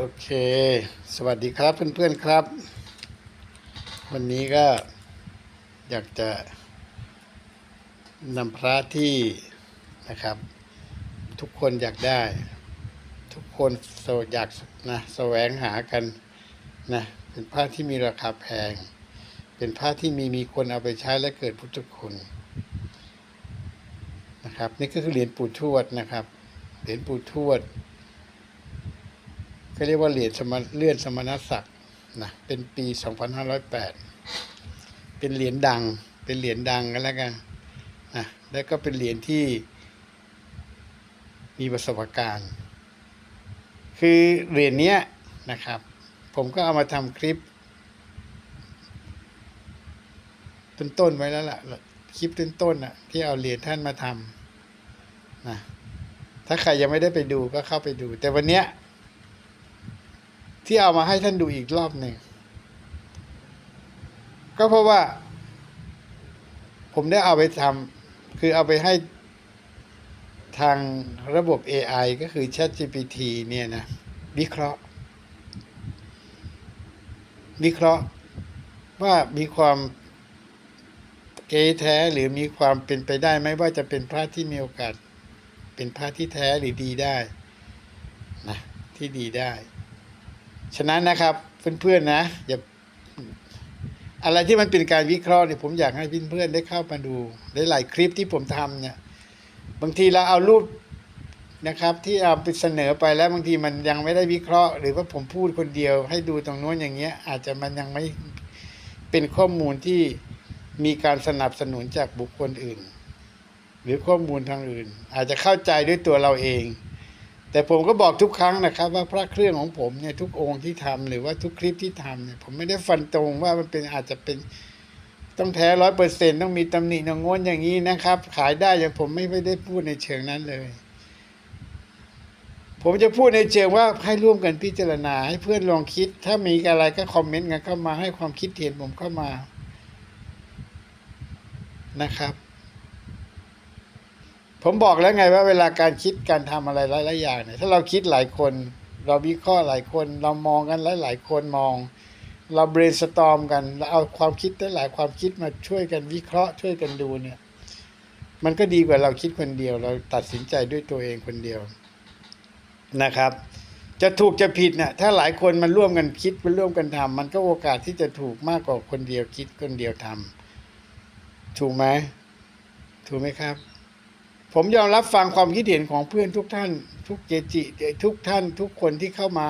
โอเค สวัสดีครับเพื่อนๆครับ วันนี้ก็อยากจะนำพระที่นะครับ ทุกคนอยากได้ ทุกคนโสอยากนะแสวงหากันนะเป็นผ้าที่มีราคาแพง เป็นผ้าที่มีมีคนเอาไปใช้และเกิดพุทธคุณนะครับ นี่ก็คือเหรียญปู่ทวดนะครับ เหรียญปู่ทวด ก็เรียกว่าเหรียญสมเลื่อนสมณศักดิ์นะเป็นปี 2508 เป็นเหรียญดังเป็นเหรียญดังกันแล้วกันนะแล้วก็เป็นเหรียญที่มีประสบการณ์ คือเหรียญเนี้ยนะครับ ผมก็เอามาทำคลิปต้นๆไว้แล้วล่ะคลิปต้นๆน่ะที่เอาเหรียญท่านมาทำนะถ้าใครยังไม่ได้ไปดูก็เข้าไปดู แต่วันเนี้ย ที่เอามาให้ท่านดูอีกรอบหนึ่งก็เพราะว่า ผมได้เอาไปทำคือเอาไปให้ทางระบบ AI ก็คือ ChatGPT เนี่ยนะ วิเคราะห์ วิเคราะห์ว่ามีความเกแท้หรือมีความเป็นไปได้ไหมว่าจะเป็นพระที่มีโอกาส เป็นพระที่แท้หรือดีได้นะที่ดีได้ ฉะนั้นนะครับเพื่อนๆนะอย่าอะไรที่มันเป็นการวิเคราะห์เนี่ยผมอยากให้เพื่อนๆได้เข้ามาดูได้หลายคลิปที่ผมทำเนี่ย บางทีเราเอารูปนะครับ ที่เอาไปเสนอไปแล้วบางทีมันยังไม่ได้วิเคราะห์ หรือว่าผมพูดคนเดียว ให้ดูตรงโน้นอย่างเงี้ย อาจจะมันยังไม่เป็นข้อมูลที่มีการสนับสนุนจากบุคคลอื่น หรือข้อมูลทางอื่น อาจจะเข้าใจด้วยตัวเราเอง แต่ผมก็บอกทุกครั้งนะครับ ว่าพระเครื่องของผมเนี่ยทุกองค์ที่ทำหรือว่าทุกคลิปที่ทำเนี่ยผมไม่ได้ฟันตรงว่ามันเป็นอาจจะเป็นต้องแท้ร้อยเปอร์เซ็นต้องมีตำหนินงวนอย่างนี้นะครับ ขายได้อย่างผมไม่ได้พูดในเชิงนั้นเลย ผมจะพูดในเชิงว่าให้ร่วมกันพิจารณาให้เพื่อนลองคิด ถ้ามีอะไรก็คอมเมนต์กันเข้ามาให้ความคิดเห็นผมเข้ามานะครับ ผมบอกแล้วไงว่าเวลาการคิดการทำอะไรหลายๆอย่างเนี่ยถ้าเราคิดหลายคน เราวิเคราะห์หลายคน เรามองกันหลายๆคนมอง เรา brainstorm กันเราเอาความคิดหลายความคิดมาช่วยกันวิเคราะห์ช่วยกันดูเนี่ย มันก็ดีกว่าเราคิดคนเดียว เราตัดสินใจด้วยตัวเองคนเดียวนะครับ จะถูกจะผิดเนี่ยถ้าหลายคนมันร่วมกันคิดมันร่วมกันทำมันก็โอกาสที่จะถูกมากกว่าคนเดียวคิดคนเดียวทำถูกไหมถูกไหมครับ ผมยอมรับฟังความคิดเห็นของเพื่อนทุกท่าน ทุกเกจิทุกท่าน ทุกคนที่เข้ามา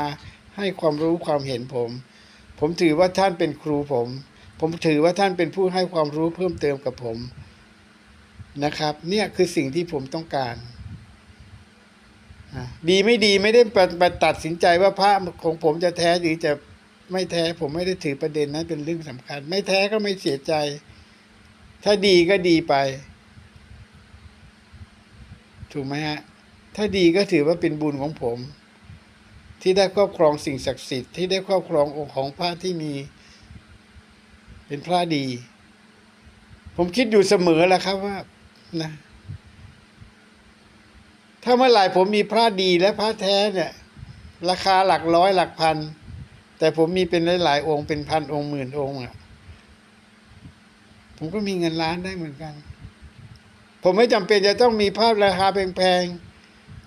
ให้ความรู้ความเห็นผม ผมถือว่าท่านเป็นครูผม ผมถือว่าท่านเป็นผู้ให้ความรู้เพิ่มเติมกับผมนะครับ เนี่ยคือสิ่งที่ผมต้องการดีไม่ดีไม่ได้ไปไปตัดสินใจว่าพระของผมจะแท้หรือจะไม่แท้ผมไม่ได้ถือประเด็นนั้นเป็นเรื่องสำคัญ ไม่แท้ก็ไม่เสียใจ ถ้าดีก็ดีไป ถูกไหมฮะ ถ้าดีก็ถือว่าเป็นบุญของผม ที่ได้ครอบครองสิ่งศักดิ์สิทธิ์ที่ได้ครอบครององค์ของพระที่มี เป็นพระดี ผมคิดอยู่เสมอแหละครับว่านะถ้าเมื่อไหร่ผมมีพระดีและพระแท้เนี่ย ราคาหลักร้อยหลักพัน แต่ผมมีเป็นหลายๆองค์เป็นพันองค์หมื่นองค์อะผมก็มีเงินล้านได้เหมือนกัน ผมไม่จำเป็นจะต้องมีภาพราคาแพง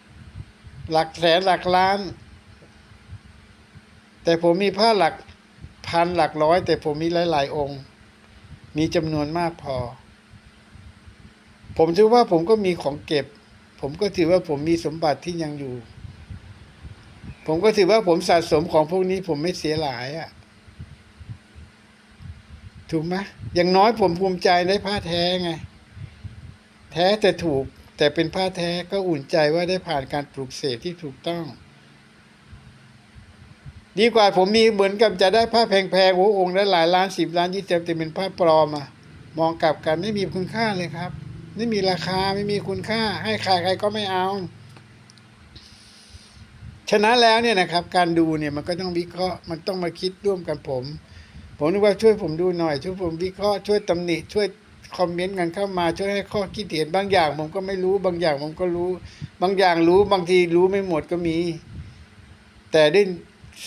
ๆ หลักแสนหลักล้าน แต่ผมมีผ้าหลักพันหลักร้อย แต่ผมมีหลาย ๆ องค์ มีจำนวนมากพอ ผมถือว่าผมก็มีของเก็บ ผมก็ถือว่าผมมีสมบัติที่ยังอยู่ ผมก็ถือว่าผมสะสมของพวกนี้ผมไม่เสียหลายอะ่ะถูกไหมอย่างน้อยผมภูมิใจได้ผ้าแท้ไง แท้แต่ถูกแต่เป็นผ้าแท้ก็อุ่นใจว่าได้ผ่านการปลูกเสกที่ถูกต้อง ดีกว่าผมมีเหมือนกับจะได้ผ้าแพงๆโอ้องค์ละหลายล้านสิบล้านยี่สิบแต่เป็นผ้าปลอมอะมองกลับกันไม่มีคุณค่าเลยครับ ไม่มีราคาไม่มีคุณค่า ให้ใครใครก็ไม่เอา ฉะนั้นแล้วเนี่ยนะครับ การดูเนี่ยมันก็ต้องวิเคราะห์มันต้องมาคิดร่วมกันผม ผมนึกว่าช่วยผมดูหน่อย ช่วยผมวิเคราะห์ช่วยตำหนิช่วย คอมเมนต์กันเข้ามาช่วยให้ข้อคิดเห็นบางอย่างผมก็ไม่รู้บางอย่างผมก็รู้ บางอย่างรู้บางทีรู้ไม่หมดก็มี แต่ด้วย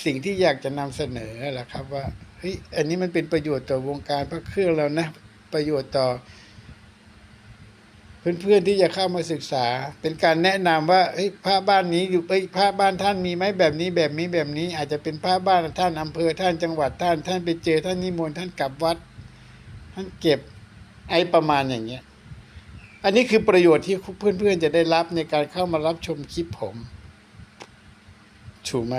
สิ่งที่อยากจะนำเสนอแหละครับว่าเฮ้ยอันนี้มันเป็นประโยชน์ต่อวงการพระเครื่องเรานะประโยชน์ต่อ เพื่อนๆที่จะเข้ามาศึกษา เป็นการแนะนำว่าเฮ้ยพระบ้านนี้อยู่เอ้ยพระบ้านท่านมีไหมแบบนี้แบบนี้แบบนี้ อาจจะเป็นพระบ้านท่านอำเภอท่านจังหวัดท่าน ท่านไปเจอท่านนิมนต์ท่านกลับวัด ท่านเก็บ ไอประมาณอย่างเงี้ย อันนี้คือประโยชน์ที่เพื่อนๆจะได้รับในการเข้ามารับชมคลิปผมถูกไหม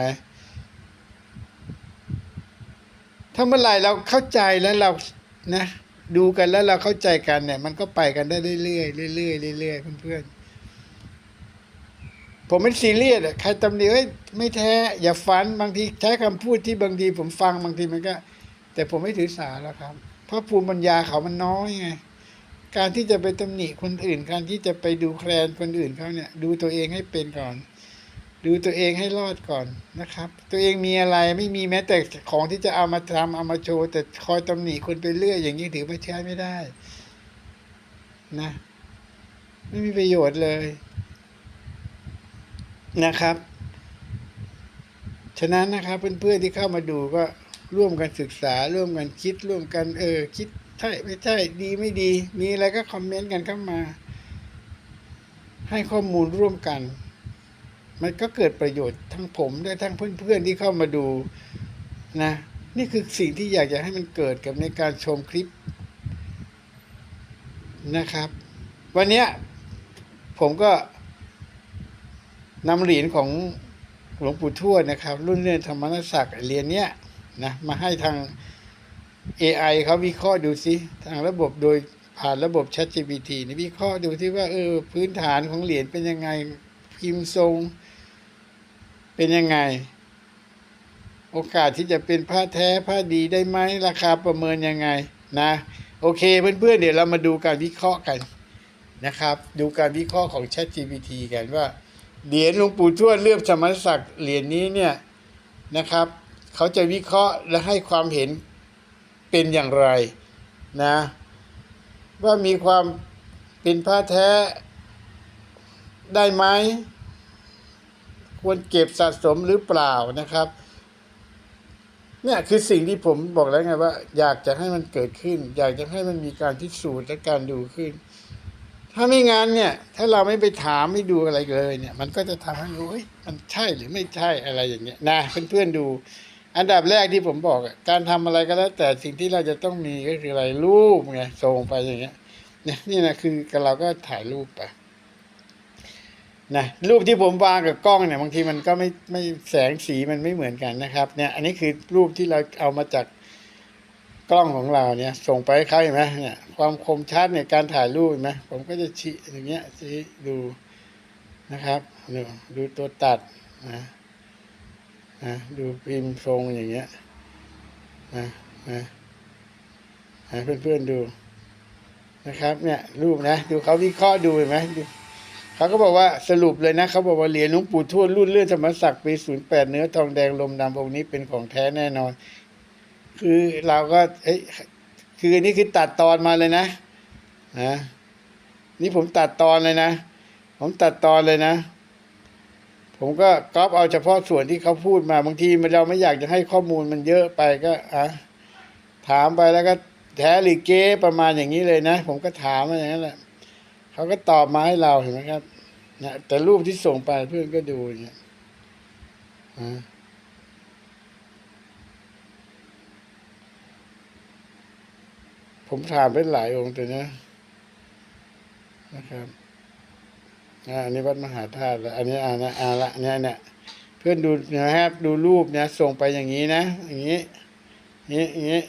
ถ้าเมื่อไหร่เราเข้าใจแล้วเรานะ ดูกันแล้วเราเข้าใจกันเนี่ย มันก็ไปกันได้เรื่อยๆเรื่อยๆเรื่อยๆเพื่อนๆผมไม่ซีเรียสอะใครตำหนิเอ้ยไม่แท้ อย่าฝันบางทีใช้คำพูดที่บางทีผมฟังบางทีมันก็ แต่ผมไม่ถือสาแล้วครับ เพราะภูมิปัญญาเขามันน้อยไงการที่จะไปตำหนิคนอื่น การที่จะไปดูแคลนคนอื่นเขาเนี่ย ดูตัวเองให้เป็นก่อน ดูตัวเองให้รอดก่อนนะครับ ตัวเองมีอะไรไม่มีแม้แต่ของที่จะเอามาทำเอามาโชว์แต่คอยตำหนิคนไปเรื่อยอย่างนี้ถือว่าใช้ไม่ได้ นะ ไม่มีประโยชน์เลยนะครับ ฉะนั้นนะครับเพื่อนๆที่เข้ามาดูก็ ร่วมกันศึกษาร่วมกันคิดร่วมกันเออ คิดใช่ไม่ใช่ดีไม่ดี มีอะไรก็คอมเมนต์กันเข้ามา ให้ข้อมูลร่วมกัน มันก็เกิดประโยชน์ทั้งผมด้วยทั้งเพื่อนๆที่เข้ามาดูนะ นี่คือสิ่งที่อยากจะให้มันเกิดกับในการชมคลิปนะครับ วันนี้ผมก็นำเหรียญของหลวงปู่ทวดนะครับ รุ่นเรื่องธรรมนศักดิ์เหรียญเนี้ย นะมาให้ทาง AI เขาวิเคราะห์ดูสิทางระบบโดยผ่านระบบ ChatGPT นี่วิเคราะห์ดูที่ว่าเออพื้นฐานของเหรียญเป็นยังไงพิมพ์ทรง เป็นยังไง โอกาสที่จะเป็นผ้าแท้ผ้าดีได้ไหมราคาประเมินยังไงนะโอเคเพื่อนๆเดี๋ยวเรามาดูการวิเคราะห์กันนะครับ ดูการวิเคราะห์ของ ChatGPT กันว่าเหรียญหลวงปู่ทวดเลือมสมณศักดิ์เหรียญนี้เนี่ยนะครับ เขาจะวิเคราะห์และให้ความเห็นเป็นอย่างไรนะ ว่ามีความเป็นผ้าแท้ได้ไหมควรเก็บสะสมหรือเปล่านะครับเนี่ยคือสิ่งที่ผมบอกแล้วไงว่า อยากจะให้มันเกิดขึ้น อยากจะให้มันมีการพิสูจน์และการดูขึ้น ถ้าไม่งั้นเนี่ย ถ้าเราไม่ไปถามไม่ดูอะไรเลยเนี่ย มันก็จะทำให้รู้เฮ้ยมันใช่หรือไม่ใช่อะไรอย่างเงี้ยนะเพื่อนๆดู อันดับแรกที่ผมบอกการทำอะไรก็แล้ว แต่สิ่งที่เราจะต้องมีก็คืออะไรรูปไงส่งไปอย่างเงี้ยเนี่ยนี่นะคือเราก็ถ่ายรูปไปนะรูปที่ผมวางกับกล้องเนี่ยบางทีมันก็ไม่ไม่แสงสีมันไม่เหมือนกันนะครับเนี่ยอันนี้คือรูปที่เราเอามาจากกล้องของเราเนี่ย ส่งไปให้เขาเห็นไหมเนี่ยความคมชัดในการถ่ายรูปเห็นไหมผมก็จะชี้อย่างเงี้ยชี้ดูนะครับดูดูตัวตัดนะ นะดูพิมพ์ทรงอย่างเงี้ยนะนะให้เพื่อนๆดูนะครับ เนี่ย รูปนะ ดูเขาวิเคราะห์ดูเห็นไหมดูเขาก็บอกว่าสรุปเลยนะเขาบอกว่าเหรียญหลวงปู่ทวดรุ่นเลื่อนธรรมศักดิ์ปีศูนย์แปดเนื้อทองแดงลมดำองค์นี้เป็นของแท้แน่นอน คือเราก็เอ้ยคืออันนี้คือตัดตอนมาเลยนะนะนี่ผมตัดตอนเลยนะ ผมตัดตอนเลยนะ ผมก็ก๊อปเอาเฉพาะส่วนที่เขาพูดมาบางทีมันเราไม่อยากจะให้ข้อมูลมันเยอะไปก็อะถามไปแล้วก็แท้หรือเก๊ประมาณอย่างนี้เลยนะ ผมก็ถามมาอย่างนั้นแหละเขาก็ตอบมาให้เราเห็นไหมครับนะแต่รูปที่ส่งไปเพื่อนก็ดูเนี่ยอ่าผมถามไปหลายองค์แตัวนะนะครับ อันนี้วัดมหาธาตุอันนี้อ่านะอ่าละเนี่ยเนี่ยเพื่อนดูนะครับดูรูปเนี่ยส่งไปอย่างนี้นะ อย่างนี้นี้อย่างนี้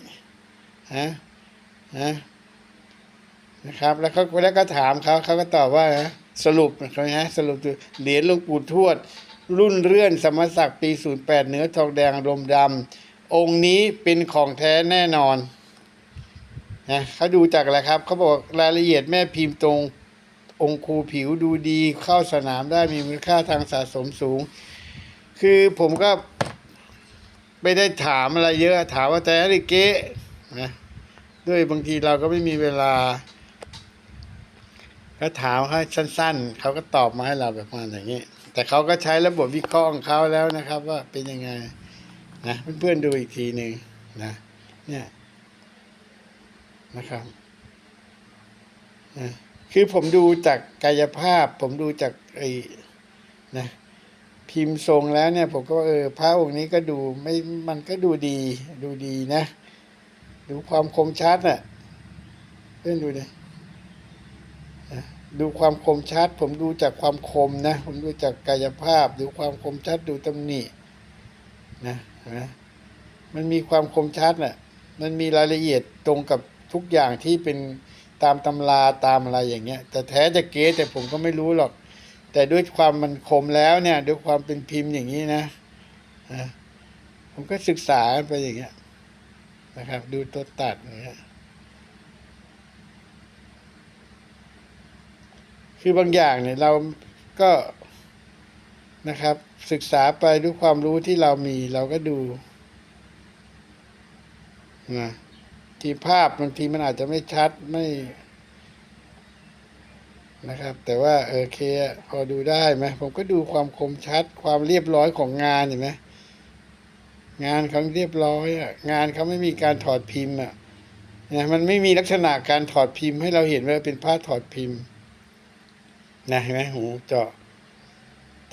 ฮะฮะนะครับ แล้วเขาแล้วก็ถามเขาเขาก็ตอบว่านะสรุปนะครับนะสรุปคือเหรียญหลวงปู่ทวด รุ่นเรื่อนสมศักดิ์ปี08เนื้อทองแดงรมดำองค์นี้เป็นของแท้แน่นอนนะเขาดูจากอะไรครับเขาบอกรายละเอียดแม่พิมพ์ตรง องค์คูผิวดูดีเข้าสนามได้มีมูลค่าทางสะสมสูง คือผมก็ไม่ได้ถามอะไรเยอะถามว่าแต่อะไรเก๊นะด้วยบางทีเราก็ไม่มีเวลาก็ถามเขาสั้น ๆ เขาก็ตอบมาให้เราแบบมาอย่างนี้ แต่เขาก็ใช้ระบบวิเคราะห์ของเขาแล้วนะครับ ว่าเป็นยังไงนะเพื่อนๆดูอีกทีหนึ่งนะเนี่ยนะครับนะ คือผมดูจากกายภาพ ผมดูจากไอ้นะพิมพ์ทรงแล้วเนี่ย ผมก็เออพระองค์นี้ก็ดูไม่มันก็ดูดี ดูดีนะ ดูความคมชัดน่ะเพื่อนดูดินะดูความคมชัด ผมดูจากความคมนะ ผมดูจากกายภาพ ดูความคมชัดดูตำหนินะนไหมมันมีความคมชัดน่ะ มันมีรายละเอียดตรงกับทุกอย่างที่เป็น ตามตำราตามอะไรอย่างเงี้ย แต่แท้จะเก๊แต่ผมก็ไม่รู้หรอก แต่ด้วยความมันคมแล้วเนี่ยด้วยความเป็นพิมพ์อย่างนี้นะนะผมก็ศึกษาไปอย่างเงี้ยนะครับ ดูตัวตัดอย่างเงี้ยคือบางอย่างเนี่ยเราก็นะครับ ศึกษาไปด้วยความรู้ที่เรามีเราก็ดูนะ ทีภาพบางทีมันอาจจะไม่ชัดไม่ นะครับ แต่ว่าเออโอเคพอดูได้ไหมผมก็ดูความคมชัด ความเรียบร้อยของงานเห็นไหมงานเขาเรียบร้อยอะงานเขาไม่มีการถอดพิมพ์อะนะมันไม่มีลักษณะการถอดพิมพ์ให้เราเห็นว่าเป็นผ้าถอดพิมพ์นะเห็นไหมหูเจาะ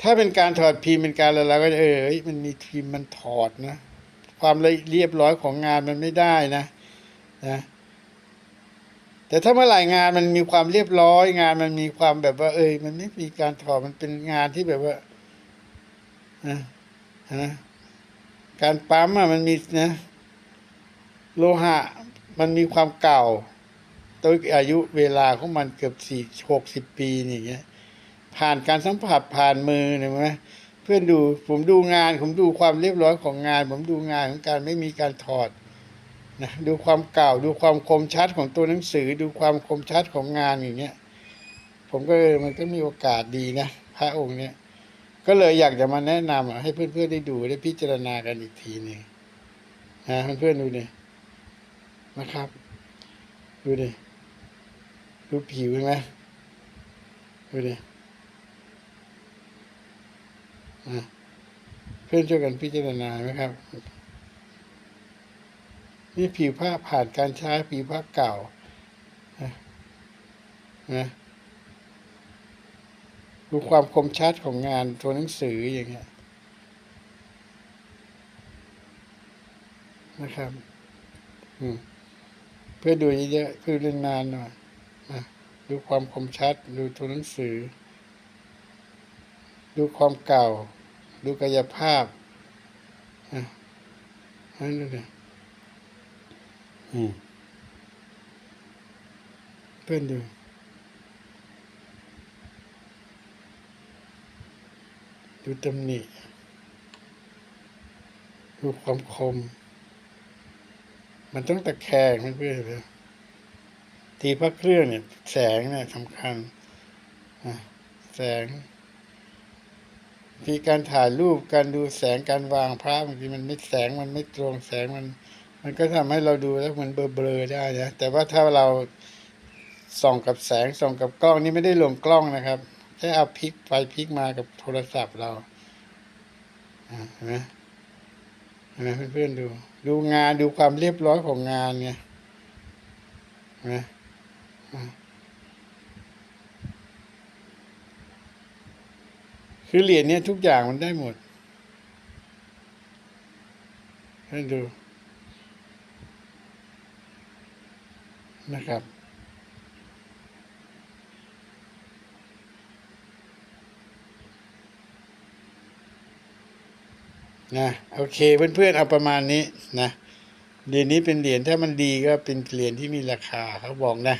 ถ้าเป็นการถอดพิมพ์เป็นการอะไรเราก็จะเออมันมีพิมพ์มันถอดนะ ความเรียบร้อยของงานมันไม่ได้นะ นะแต่ถ้าเมื่อไหร่งานมันมีความเรียบร้อย งานมันมีความแบบว่า เอยมันไม่มีการถอดมันเป็นงานที่แบบว่านะนะการปั๊มอะมันมีนะ โลหะ มันมีความเก่าตัวอายุเวลาของมันเกือบสี่หกสิบปีนี่อย่างเงี้ย ผ่านการสัมผัสผ่านมือเห็นไหมเพื่อนดูผมดูงาน ผมดูความเรียบร้อยของงาน ผมดูงานของการไม่มีการถอด นะดูความเก่าดูความคมชัดของตัวหนังสือ ดูความคมชัดของงานอย่างเงี้ยผมก็มันก็มีโอกาสดีนะพระองค์เนี้ยก็เลยอยากจะมาแนะนำให้เพื่อนๆได้ดูได้พิจารณากันอีกทีหนึ่งนะเพื่อนๆดูดินะครับ ดูดิดูผิวเห็นไหมดูดิเพื่อนช่วยกันพิจารณาไหมครับ นี่ผิวผ้าผ่านการใช้ผิวผ้าเก่านะนะดูความคมชัดของงานตัวหนังสืออย่างเงี้ยนะครับเพื่อดูเยอะๆเพื่อเล่นนานหน่อยนะดูความคมชัด ดูตัวหนังสือ ดูความเก่า ดูกายภาพอะนั่นเลย อืมเพื่อนดูดูตำหนิดูความคม มันต้องตะแคงเพื่อนๆเลยทีพระเครื่องเนี่ย แสงเนี่ยสำคัญแสงที่การถ่ายรูปการดูแสงการวางพระบางทีมันไม่แสงมันไม่ตรงแสงมัน มันก็ทำให้เราดูแล้วมันเบลอๆได้นะแต่ว่าถ้าเราส่องกับแสงส่องกับกล้องนี่ไม่ได้ลงกล้องนะครับแค่เอาพลิกไฟพลิกมากับโทรศัพท์เราเห็นไหมเห็นไหมเพื่อนๆดู ดูงานดูความเรียบร้อยของงานไงเห็นไหมคือเหรียญเนี้ยทุกอย่างมันได้หมดให้ดู นะครับ นะโอเคเพื่อนๆเอาประมาณนี้นะเหรียญนี้เป็นเหรียญถ้ามันดีก็เป็นเหรียญที่มีราคาเขาบอกนะ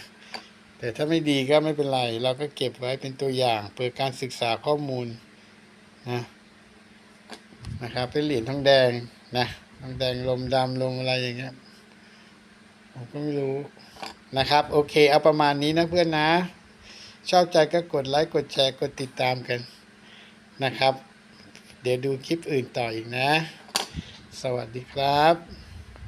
แต่ถ้าไม่ดีก็ไม่เป็นไร เราก็เก็บไว้เป็นตัวอย่าง เปิดการศึกษาข้อมูลนะนะครับเป็นเหรียญทองแดงนะทองแดงลมดำลมอะไรอย่างเงี้ย ผมก็ไม่รู้นะครับ โอเค เอาประมาณนี้นะเพื่อนนะ ชอบใจก็กดไลค์กดแชร์กดติดตามกันนะครับ เดี๋ยวดูคลิปอื่นต่ออีกนะ สวัสดีครับ